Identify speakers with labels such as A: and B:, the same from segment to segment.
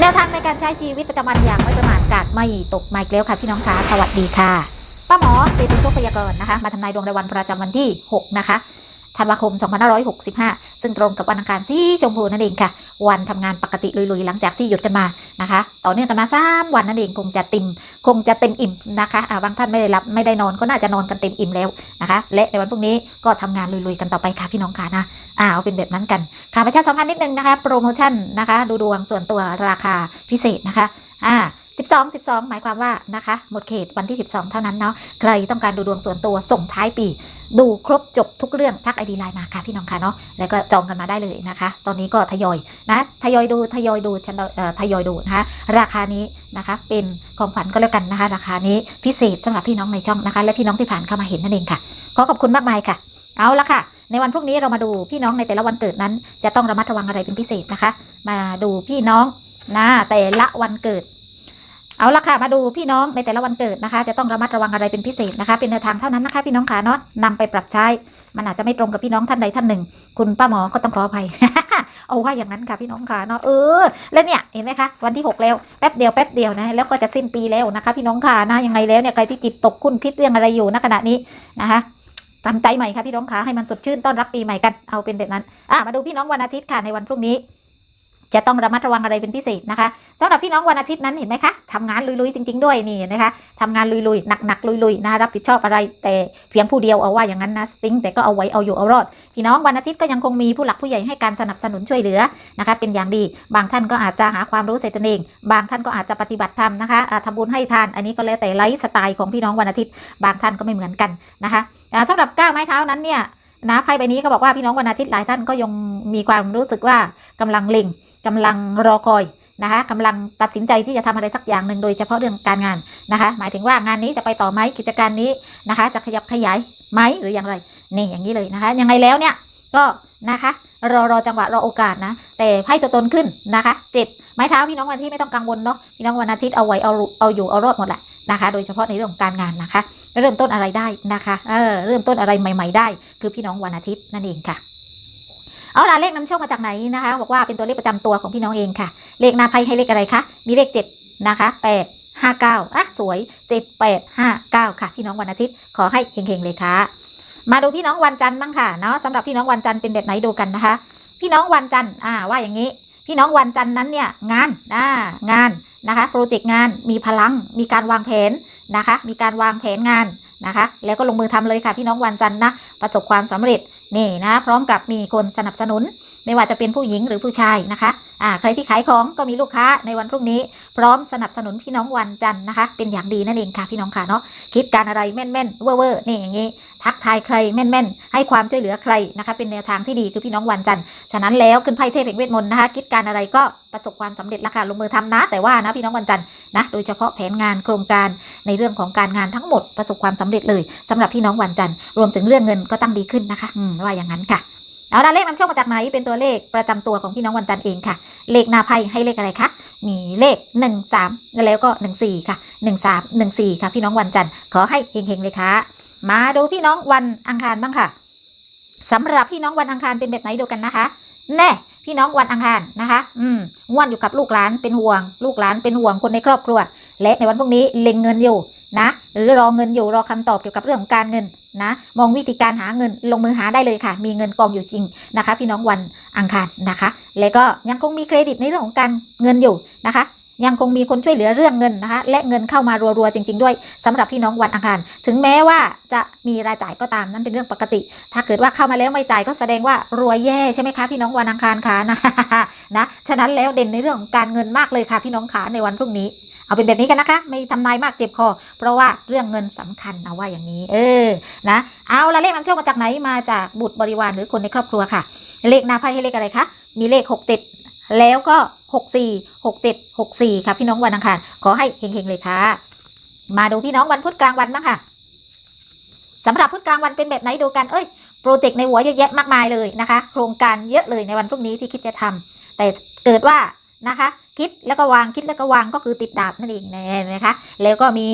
A: แนวทางในการใช้ชีวิตประจำวันอย่างไม่ประมาทกาดไม่ตกไม่เกลียวค่ะพี่น้องคะสวัสดีค่ะ ป้าหมอเศรษฐโชคพยากรณ์นะคะ มาทำนายดวงรายวันประจำวันที่ 6 นะคะ ธันวาคม 2565 ซึ่งตรงกับวันอังคารสีชมพูนั่นเองค่ะ วันทำงานปกติลุยๆ หลังจากที่หยุดกันมานะคะ ต่อเนื่องกันมา 3 วันนั่นเองคงจะเต็มคงจะเต็มอิ่มนะคะอ่าบางท่านไม่ได้รับไม่ได้นอนก็น่าจะนอนกันเต็มอิ่มแล้วนะคะ และในวันพรุ่งนี้ก็ทำงานลุยๆกันต่อไปค่ะพี่น้องค่ะนะอ่าเอาเป็นแบบนั้นกันค่ะประชาสัมพันธ์นิดนึงนะคะ โปรโมชั่นนะคะ ดูดวงส่วนตัวราคาพิเศษนะคะอ่า 12 12 หมายความว่านะคะ หมดเขตวันที่ 12 เท่านั้นเนาะใครต้องการดูดวงส่วนตัวส่งท้ายปี ดูครบจบทุกเรื่องทักไอดีไลน์มาค่ะพี่น้องค่ะเนาะแล้วก็จองกันมาได้เลยนะคะ ตอนนี้ก็ทยอยนะทยอยดูทยอยดูฉันทยอยดูนะคะราคานี้นะคะเป็นของขวัญก็แล้วกันนะคะ ราคานี้พิเศษสำหรับพี่น้องในช่องนะคะ และพี่น้องที่ผ่านเข้ามาเห็นนั่นเองค่ะ ขอขอบคุณมากมายค่ะ เอาละค่ะในวันพรุ่งนี้เรามาดูพี่น้องในแต่ละวันเกิดนั้น จะต้องระมัดระวังอะไรเป็นพิเศษนะคะ มาดูพี่น้องนะแต่ละวันเกิด เอาละค่ะมาดูพี่น้องในแต่ละวันเกิดนะคะ จะต้องระมัดระวังอะไรเป็นพิเศษนะคะ เป็นแนวทางเท่านั้นนะคะ พี่น้องขาเนาะนำไปปรับใช้ มันอาจจะไม่ตรงกับพี่น้องท่านใดท่านหนึ่ง คุณป้าหมอก็ต้องขออภัย เอาว่าอย่างนั้นค่ะพี่น้องขาเนาะเออ แล้วเนี่ยเห็นไหมคะวันที่ 6 แล้วแป๊บเดียวแป๊บเดียวนะแล้วก็จะสิ้นปีแล้วนะคะ พี่น้องขานะยังไงแล้วเนี่ยใครที่จิตตกคุณคิดเรื่องอะไรอยู่ณขณะนี้นะคะทำใจใหม่ค่ะพี่น้องขาให้มันสดชื่นต้อนรับปีใหม่กันเอาเป็นแบบนั้นอะมาดูพี่น้องวันอาทิตย์ค่ะในวันพรุ่งนี้ จะต้องระมัดระวังอะไรเป็นพิเศษนะคะสำหรับพี่น้องวันอาทิตย์นั้นเห็นไหมคะทำงานลุยๆจริง ๆ ด้วยนี่นะคะทำงานลุยๆหนักๆลุยๆนะรับผิดชอบอะไร แต่เพียงผู้เดียวเอาว่าอย่างนั้นนะสติ้งแต่ก็เอาไว้เอาอยู่เอารอด พี่น้องวันอาทิตย์ก็ยังคงมีผู้หลักผู้ใหญ่ให้การสนับสนุนช่วยเหลือนะคะเป็นอย่างดีบางท่านก็อาจจะหาความรู้เสร็จตนเอง บางท่านก็อาจจะปฏิบัติธรรมนะคะอ่าทำบุญให้ทานอันนี้ก็แล้วแต่ไลฟ์สไตล์ของพี่น้องวันอาทิตย์บางท่านก็ไม่เหมือนกันนะคะอ่าหรับก้าวไม้เท้านั้นเนี่ยนะไพ่ใบนี้ก็บอกว่าพี่น้องวันอาทิตย์หลายท่านก็ยังมีความรู้สึกว่ากำลังเล็ง กำลังรอคอยนะคะกำลังตัดสินใจที่จะทำอะไรสักอย่างหนึ่งโดยเฉพาะเรื่องการงานนะคะ หมายถึงว่างานนี้จะไปต่อไหมกิจการนี้นะคะ จะขยับขยายไหมหรืออย่างไรนี่อย่างนี้เลยนะคะยังไงแล้วเนี่ยก็นะคะรอรอจังหวะรอโอกาสนะ แต่ไพ่ตัวตนขึ้นนะคะเจ็ดไม้เท้าพี่น้องวันที่ไม่ต้องกังวลเนาะพี่น้องวันอาทิตย์เอาไว้เอาเอาอยู่เอารอดหมดแหละนะคะ โดยเฉพาะในเรื่องของการงานนะคะ เริ่มต้นอะไรได้นะคะเออเริ่มต้นอะไรใหม่ ๆ ได้ คือพี่น้องวันอาทิตย์นั่นเองค่ะ เอาล่ะเลขนำโชคมาจากไหนนะคะ บอกว่าเป็นตัวเลขประจำตัวของพี่น้องเองค่ะ เลขหน้าไพ่ให้เลขอะไรคะ มีเลขเจ็ดนะคะแปดห้าเก้าอะสวยเจ็ดแปดห้าเก้าค่ะ พี่น้องวันอาทิตย์ขอให้เฮงๆเลยค่ะ มาดูพี่น้องวันจันทร์บ้างค่ะเนาะสำหรับพี่น้องวันจันทร์เป็นแบบไหนดูกันนะคะ พี่น้องวันจันทร์อ่าว่าอย่างนี้ พี่น้องวันจันทร์นั้นเนี่ยงานอ่างานนะคะโปรเจกต์งานมีพลังมีการวางแผนนะคะ มีการวางแผนงาน นะคะ แล้วก็ลงมือทำเลยค่ะพี่น้องวันจันทร์นะ ประสบความสำเร็จนี่นะ พร้อมกับมีคนสนับสนุน ไม่ว่าจะเป็นผู้หญิงหรือผู้ชายนะคะอ่าใครที่ขายของก็มีลูกค้าในวันพรุ่งนี้ พร้อมสนับสนุนพี่น้องวันจันทร์นะคะ เป็นอย่างดีนั่นเองค่ะพี่น้องค่ะเนาะคิดการอะไรแม่นๆเว่อร์ๆนี่อย่างนี้ ทักทายใครแม่นๆ ให้ความช่วยเหลือใครนะคะ เป็นแนวทางที่ดีคือพี่น้องวันจันทร์ฉะนั้นแล้วขึ้นไพ่เทพแห่งเวทมนต์นะคะ คิดการอะไรก็ประสบความสำเร็จล้วค่ะลงมือทำนะ แต่ว่านะพี่น้องวันจันทร์นะโดยเฉพาะแผนงานโครงการในเรื่องของการงานทั้งหมดประสบความสำเร็จเลยสำหรับพี่น้องวันจันทร์รวมถึงเรื่องเงินก็ตั้งดีขึ้นนะคะอืมว่าอย่างนั้นค่ะ เอาละเลขนำโชคมาจากไหนเป็นตัวเลขประจำตัวของพี่น้องวันจันทร์เองค่ะ เลขหน้าไพ่ให้เลขอะไรคะมีเลข 1 3 แล้วก็ 1 4 ค่ะ 1 3 1 4 ค่ะ พี่น้องวันจันทร์ขอให้เฮงๆเลยค่ะ มาดูพี่น้องวันอังคารบ้างค่ะสำหรับพี่น้องวันอังคารเป็นแบบไหนดูกันนะคะแน่พี่น้องวันอังคารนะคะ อืมง่วนอยู่กับลูกหลานเป็นห่วง ลูกหลานเป็นห่วงคนในครอบครัว และในวันพรุ่งนี้เล็งเงินอยู่ นะ หรือรอเงินอยู่รอคำตอบเกี่ยวกับเรื่องของการเงินนะ มองวิธีการหาเงินลงมือหาได้เลยค่ะ มีเงินกองอยู่จริงนะคะ พี่น้องวันอังคารนะคะ แล้วก็ยังคงมีเครดิตในเรื่องของการเงินอยู่นะคะยังคงมีคนช่วยเหลือเรื่องเงินนะคะ และเงินเข้ามารัวๆจริง ๆ ด้วยสำหรับพี่น้องวันอังคาร ถึงแม้ว่าจะมีรายจ่ายก็ตามนั่นเป็นเรื่องปกติ ถ้าเกิดว่าเข้ามาแล้วไม่จ่ายก็แสดงว่ารวยแย่ใช่ไหมคะพี่น้องวันอังคารคะนะนะฉะนั้นแล้วเด่นในเรื่องของการเงินมากเลยค่ะพี่น้องขาในวันพรุ่งนี้ เอาเป็นแบบนี้กันนะคะ ไม่ทำนายมากเจ็บคอ เพราะว่าเรื่องเงินสำคัญเอาว่าอย่างนี้ เออ นะ เอาละเลขนำโชคมาจากไหน มาจากบุตรบริวารหรือคนในครอบครัวค่ะ เลขหน้าไพ่ให้เลขอะไรคะ มีเลขหกเจ็ดแล้วก็หกสี่หกเจ็ดหกสี่ค่ะพี่น้องวันอังคาร ขอให้เฮงๆเลยค่ะ มาดูพี่น้องวันพุธกลางวันบ้างค่ะสำหรับพุธกลางวันเป็นแบบไหนดูกัน เอ้ย โปรเจกต์ในหัวเยอะแยะมากมายเลยนะคะ โครงการเยอะเลยในวันพรุ่งนี้ที่คิดจะทำแต่เกิดว่า นะคะ คิดแล้วก็วางคิดแล้วก็วางก็คือติดดาบนั่นเองนะคะแล้วก็มี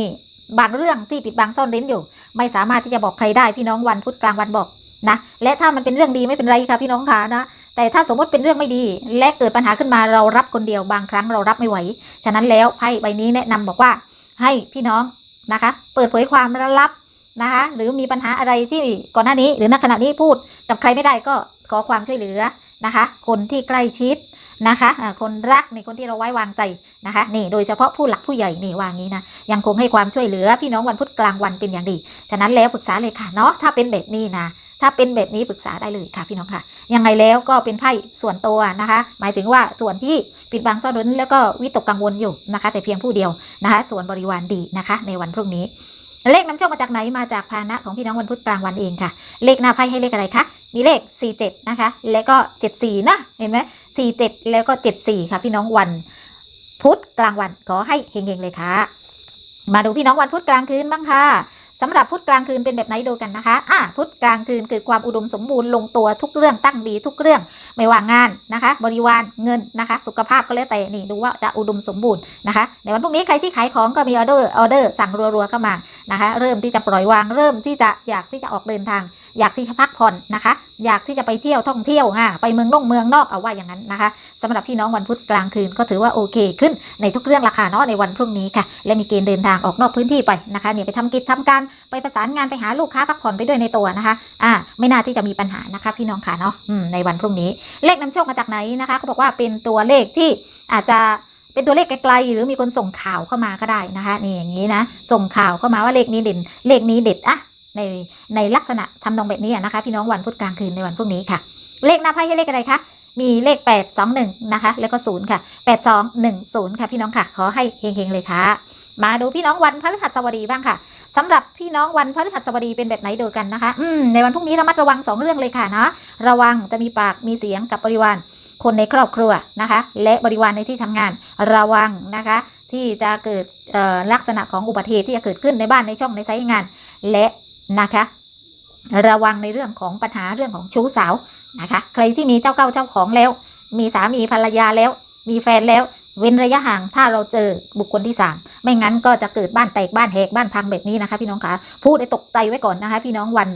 A: บางเรื่องที่ปิดบังซ่อนเร้นอยู่ ไม่สามารถที่จะบอกใครได้พี่น้องวันพุธกลางวันบอกนะและถ้ามันเป็นเรื่องดีไม่เป็นไรค่ะพี่น้องค่ะนะแต่ถ้าสมมติเป็นเรื่องไม่ดี และเกิดปัญหาขึ้นมาเรารับคนเดียวบางครั้งเรารับไม่ไหว ฉะนั้นแล้วไพ่ใบนี้แนะนำบอกว่าให้พี่น้องนะคะ เปิดเผยความลับนะคะหรือมีปัญหาอะไรที่ก่อนหน้านี้ หรือณขณะนี้พูดกับใครไม่ได้ก็ขอความช่วยเหลือนะคะ คนที่ใกล้ชิด นะคะคนรักในคนที่เราไว้วางใจนะคะนี่โดยเฉพาะผู้หลักผู้ใหญ่นี่วางนี้นะยังคงให้ความช่วยเหลือพี่น้องวันพุธกลางวันเป็นอย่างดี ฉะนั้นแล้วปรึกษาเลยค่ะเนาะถ้าเป็นแบบนี้นะถ้าเป็นแบบนี้ปรึกษาได้เลยค่ะพี่น้องค่ะ ยังไงแล้วก็เป็นไพ่ส่วนตัวนะคะ หมายถึงว่าส่วนที่ปิดบังซ่อนเร้นแล้วก็วิตกกังวลอยู่นะคะ แต่เพียงผู้เดียวนะคะ ส่วนบริวารดีนะคะ ในวันพรุ่งนี้ เลขนำโชคมาจากไหนมาจากพานะของพี่น้องวันพุธกลางวันเองค่ะ เลขหน้าไพ่ให้เลขอะไรคะมีเลข 47 นะคะ แล้วก็ 74 นะ เห็นไหม47 แล้วก็ 74 ค่ะ พี่น้องวันพุธกลางวันขอให้เฮงๆเลยค่ะ มาดูพี่น้องวันพุธกลางคืนบ้างค่ะ สำหรับพุธกลางคืนเป็นแบบไหนดูกันนะคะอะพุธกลางคืนเกิดความอุดมสมบูรณ์ลงตัวทุกเรื่องตั้งดีทุกเรื่องไม่ว่างานนะคะ บริวารเงินนะคะ สุขภาพก็แล้วแต่นี่ดูว่าจะอุดมสมบูรณ์นะคะ ในวันพรุ่งนี้ใครที่ขายของก็มีออเดอร์ออเดอร์สั่งรัวๆเข้ามานะคะ เริ่มที่จะปล่อยวางเริ่มที่จะอยากที่จะออกเดินทาง อยากที่จะพักผ่อนนะคะ อยากที่จะไปเที่ยวท่องเที่ยวอะไปเมืองนอกเมืองนอกเอาว่าอย่างนั้นนะคะสำหรับพี่น้องวันพุธกลางคืนก็ถือว่าโอเคขึ้นในทุกเรื่องราคาเนาะในวันพรุ่งนี้ค่ะ และมีเกณฑ์เดินทางออกนอกพื้นที่ไปนะคะเนี่ยไปทำกิจทำการไปประสานงานไปหาลูกค้าพักผ่อนไปด้วยในตัวนะคะอ่าไม่น่าที่จะมีปัญหานะคะ พี่น้องค่ะเนาะในวันพรุ่งนี้ เลขนำโชคมาจากไหนนะคะเขาบอกว่าเป็นตัวเลขที่อาจจะเป็นตัวเลขไกลๆหรือมีคนส่งข่าวเข้ามาก็ได้นะคะนี่อย่างนี้นะ ส่งข่าวเข้ามาว่าเลขนี้เด่นเลขนี้เด็ดอะ ในในลักษณะทำนองแบบนี้นะคะพี่น้องวันพุธกลางคืนในวันพรุ่งนี้ค่ะ เลขหน้าไพ่ให้เลขอะไรคะมีเลข 8 2 1 นะคะ แล้วก็0ค่ะ 8 2 1 0 ค่ะพี่น้องค่ะ ขอให้เฮงๆเลยค่ะ มาดูพี่น้องวันพฤหัสบดีบ้างค่ะสำหรับพี่น้องวันพฤหัสบดีเป็นแบบไหนโดูกันนะคะ อืม ในวันพรุ่งนี้ระมัดระวัง 2 เรื่องเลยค่ะเนาะ ระวังจะมีปากมีเสียงกับบริวาร คนในครอบครัวนะคะ และบริวารในที่ทำงาน ระวังนะคะ ที่จะเกิดลักษณะของอุบัติเหตุที่จะเกิดขึ้นในบ้านในช่องในไซต์งาน และ นะคะ ระวังในเรื่องของปัญหาเรื่องของชู้สาวนะคะ ใครที่มีเจ้าเก้าเจ้าของแล้ว มีสามีภรรยาแล้ว มีแฟนแล้วเว้นระยะห่างถ้าเราเจอบุคคลที่ 3 ไม่งั้นก็จะเกิดบ้านแตกบ้านแหกบ้านพังแบบนี้นะคะ พี่น้องคะพูดให้ตกใจไว้ก่อนนะคะ พี่น้องวัน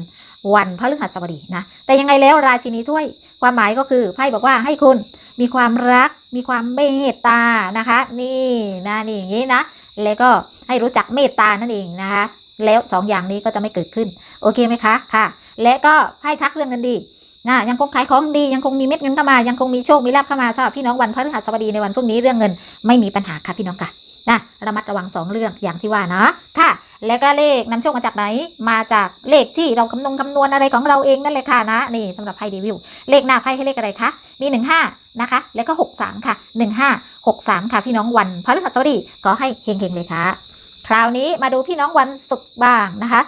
A: วันพฤหัสบดีนะ แต่ยังไงแล้วราชินีถ้วยความหมายก็คือไพ่บอกว่าให้คุณมีความรัก มีความเมตตานะคะ นี่นะนี่อย่างนี้นะ แล้วก็ให้รู้จักเมตตานั่นเองนะคะ แล้วสองอย่างนี้ก็จะไม่เกิดขึ้น โอเคไหมคะค่ะ และก็ให้ทักเรื่องเงินดีนะยังคงขายของดียังคงมีเม็ดเงินเข้ามา ยังคงมีโชคมีลาภเข้ามาสำหรับพี่น้องวันพฤหัสบดีในวันพรุ่งนี้เรื่องเงินไม่มีปัญหาค่ะพี่น้องค่ะนะระมัดระวังสองเรื่องอย่างที่ว่านะค่ะ แล้วก็เลขนำโชคมาจากไหน มาจากเลขที่เราคำนวณคำนวณอะไรของเราเองนั่นแหละค่ะนะ นี่สำหรับไพ่รีวิว เลขหน้าไพ่ให้เลขอะไรคะ มี 15 นะคะ แล้วก็ 63 ค่ะ 15 63 ค่ะ พี่น้องวันพฤหัสบดีก็ให้เฮงๆเลยค่ะ คราวนี้มาดูพี่น้องวันศุกร์บ้างนะคะ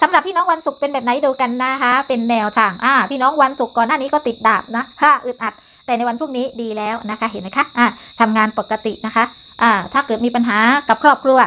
A: สำหรับพี่น้องวันศุกร์เป็นแบบไหนดูกันนะคะ เป็นแนวทางอ่าพี่น้องวันศุกร์ก่อนหน้านี้ก็ติดดาบนะค่ะอึดอัด แต่ในวันพรุ่งนี้ดีแล้วนะคะ เห็นไหมคะอ่าทำงานปกตินะคะอ่าถ้าเกิดมีปัญหากับครอบครัว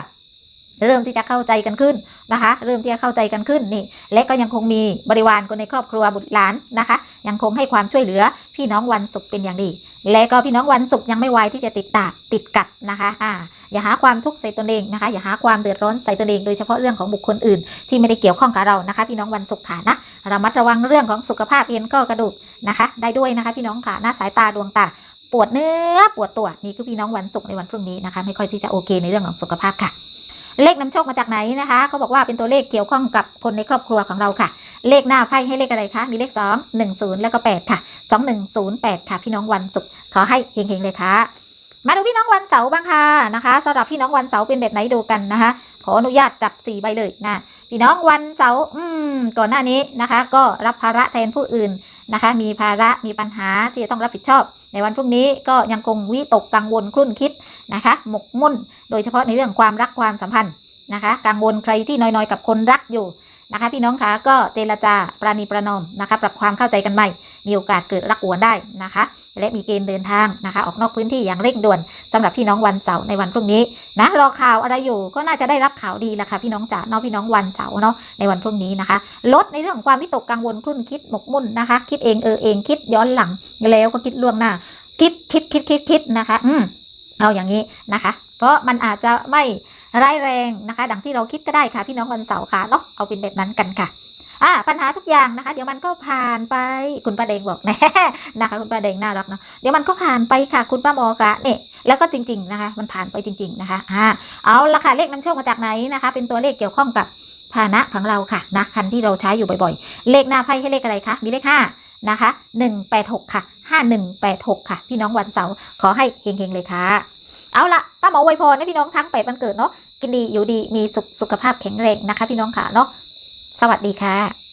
A: เริ่มที่จะเข้าใจกันขึ้นนะคะ เริ่มที่จะเข้าใจกันขึ้นนี่ และก็ยังคงมีบริวารคนในครอบครัวบุตรหลานนะคะ ยังคงให้ความช่วยเหลือพี่น้องวันศุกร์เป็นอย่างดี และก็พี่น้องวันศุกร์ยังไม่ไวที่จะติดตาติดกัดนะคะอ่าอย่าหาความทุกข์ใส่ตนเองนะคะ อย่าหาความเดือดร้อนใส่ตนเองโดยเฉพาะเรื่องของบุคคลอื่น ที่ไม่ได้เกี่ยวข้องกับเรานะคะ พี่น้องวันศุกร์ค่ะนะระมัดระวังเรื่องของสุขภาพเอ็นข้อกระดูกนะคะ ได้ด้วยนะคะ พี่น้องค่ะหน้าสายตาดวงตาปวดเนื้อปวดตัวนี่คือพี่น้องวันศุกร์ในวันพรุ่งนี้นะคะ ไม่ค่อยที่จะโอเคในเรื่องของสุขภาพค่ะ เลขนำโชคมาจากไหนนะคะเขาบอกว่าเป็นตัวเลขเกี่ยวข้องกับคนในครอบครัวของเราค่ะ เลขหน้าไพ่ให้เลขอะไรคะมีเลข 2 1 0 แล้วก็ 8 ค่ะ 2108 ค่ะ พี่น้องวันศุกร์ขอให้เฮงๆเลยค่ะ มาดูพี่น้องวันเสาร์บ้างค่ะนะคะสำหรับพี่น้องวันเสาร์เป็นแบบไหนดูกันนะคะ ขออนุญาตจับ4ใบเลยนะพี่น้องวันเสาร์อืมก่อนหน้านี้นะคะ ก็รับภาระแทนผู้อื่นนะคะ มีภาระมีปัญหาที่จะต้องรับผิดชอบ ในวันพรุ่งนี้ก็ยังคงวิตกกังวลคลุ่นคิดนะคะ หมกมุ่น โดยเฉพาะในเรื่องความรักความสัมพันธ์นะคะ กังวลใครที่น้อยๆ กับคนรักอยู่นะคะ พี่น้องคะก็เจรจาปราณีประนอมนะคะ ปรับความเข้าใจกันใหม่ มีโอกาสเกิดรักหวนได้นะคะ และมีเกณฑ์เดินทางนะคะ ออกนอกพื้นที่อย่างเร่งด่วนสำหรับพี่น้องวันเสาร์ในวันพรุ่งนี้นะรอข่าวอะไรอยู่ก็น่าจะได้รับข่าวดีละค่ะพี่น้องจ๋าเนาะพี่น้องวันเสาร์เนาะในวันพรุ่งนี้นะคะ ลดในเรื่องของความวิตกกังวลคลุ่นคิดหมกมุ่นนะคะ คิดเองเออเองคิดย้อนหลังแล้วก็คิดล่วงหน้า คิดคิดคิดคิดคิดนะคะ อืมเอาอย่างนี้นะคะ เพราะมันอาจจะไม่ร้ายแรงนะคะ ดังที่เราคิดก็ได้ค่ะพี่น้องวันเสาร์ค่ะเนาะเอาเป็นแบบนั้นกันค่ะ อ่าปัญหาทุกอย่างนะคะ เดี๋ยวมันก็ผ่านไปคุณป้าเดงบอกแน่นะคะ คุณป้าเดงน่ารักเนาะเดี๋ยวมันก็ผ่านไปค่ะ คุณป้าหมอกะเนี่ยแล้วก็จริง ๆนะคะ มันผ่านไปจริง ๆนะคะอ่าเอาละค่ะเลขนำโชคมาจากไหนนะคะ เป็นตัวเลขเกี่ยวข้องกับพาหนะของเราค่ะนะคันที่เราใช้อยู่บ่อยๆ เลขหน้าไพ่ให้เลขอะไรคะมีเลขห้านะคะหนึ่งแปดหกค่ะห้าหนึ่งแปดหกค่ะ พี่น้องวันเสาร์ขอให้เฮงๆเลยค่ะ เอาละป้าหมอไวยพรให้พี่น้องทั้งแปดวันเกิดเนาะกินดีอยู่ดีมีสุขสุขภาพแข็งแรงนะคะ พี่น้องค่ะเนาะ สวัสดีค่ะ